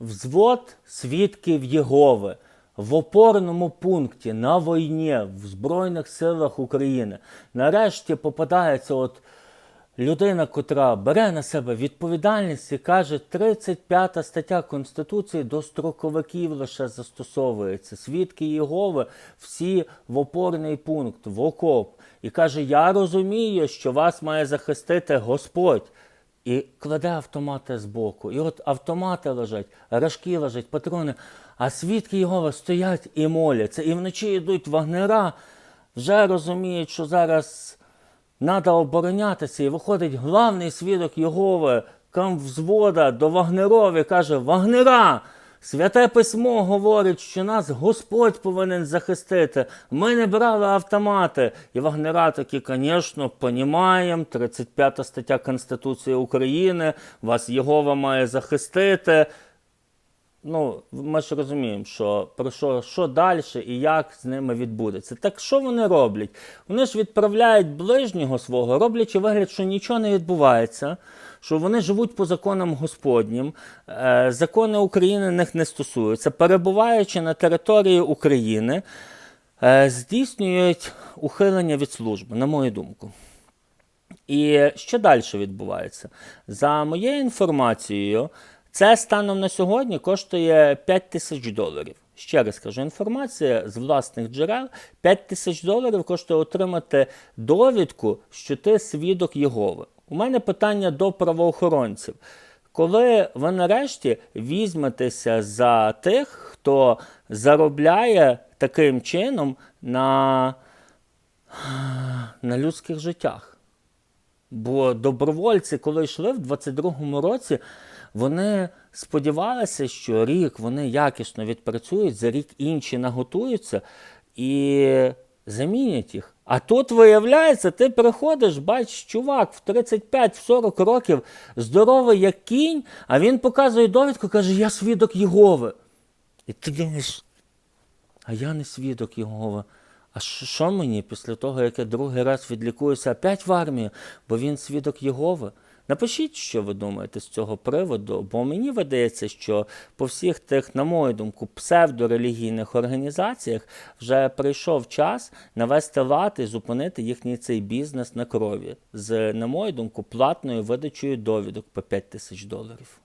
Взвод свідків Єгови в опорному пункті на війні в Збройних силах України. Нарешті попадається от людина, котра бере на себе відповідальність і каже, 35 стаття Конституції до строковиків лише застосовується. Свідки Єгови всі в опорний пункт, в окоп. І каже: Я розумію, що вас має захистити Господь. І кладе автомати збоку. І от автомати лежать, рожки лежать, патрони. А свідки його стоять і моляться. І вночі йдуть вагнера, вже розуміють, що зараз треба оборонятися. І виходить главний свідок Єгови, камвзвода до Вагнеров і каже: Вагнера! Святе письмо говорить, що нас Господь повинен захистити. Ми не брали автомати. І Вагнера такі, звісно, понімаємо. 35 стаття Конституції України, вас Єгова має захистити. Ну, ми ж розуміємо, що про що, що далі і як з ними відбудеться. Так що вони роблять? Вони ж відправляють ближнього свого, роблячи вигляд, що нічого не відбувається, що вони живуть по законам Господнім, е, закони України них не стосуються, перебуваючи на території України, е, здійснюють ухилення від служби, на мою думку. І що далі відбувається? За моєю інформацією, це станом на сьогодні коштує 5 тисяч доларів. Ще раз кажу, інформація з власних джерел 5 тисяч доларів коштує отримати довідку, що ти свідок Єгови. У мене питання до правоохоронців. Коли ви нарешті візьметеся за тих, хто заробляє таким чином на, на людських життях? Бо добровольці, коли йшли в 22-му році, вони сподівалися, що рік вони якісно відпрацюють, за рік інші наготуються і замінять їх. А тут виявляється, ти приходиш, бачиш, чувак в 35-40 років здоровий як кінь, а він показує довідку, каже, я свідок Єгови. І ти думаєш, а я не свідок Єгови. А що мені після того, як я другий раз відлікуюся опять в армію, бо він свідок Єгови? Напишіть, що ви думаєте з цього приводу, бо мені видається, що по всіх тих, на мою думку, псевдорелігійних організаціях вже прийшов час навести лад і зупинити їхній цей бізнес на крові з, на мою думку, платною видачею довідок по 5 тисяч доларів.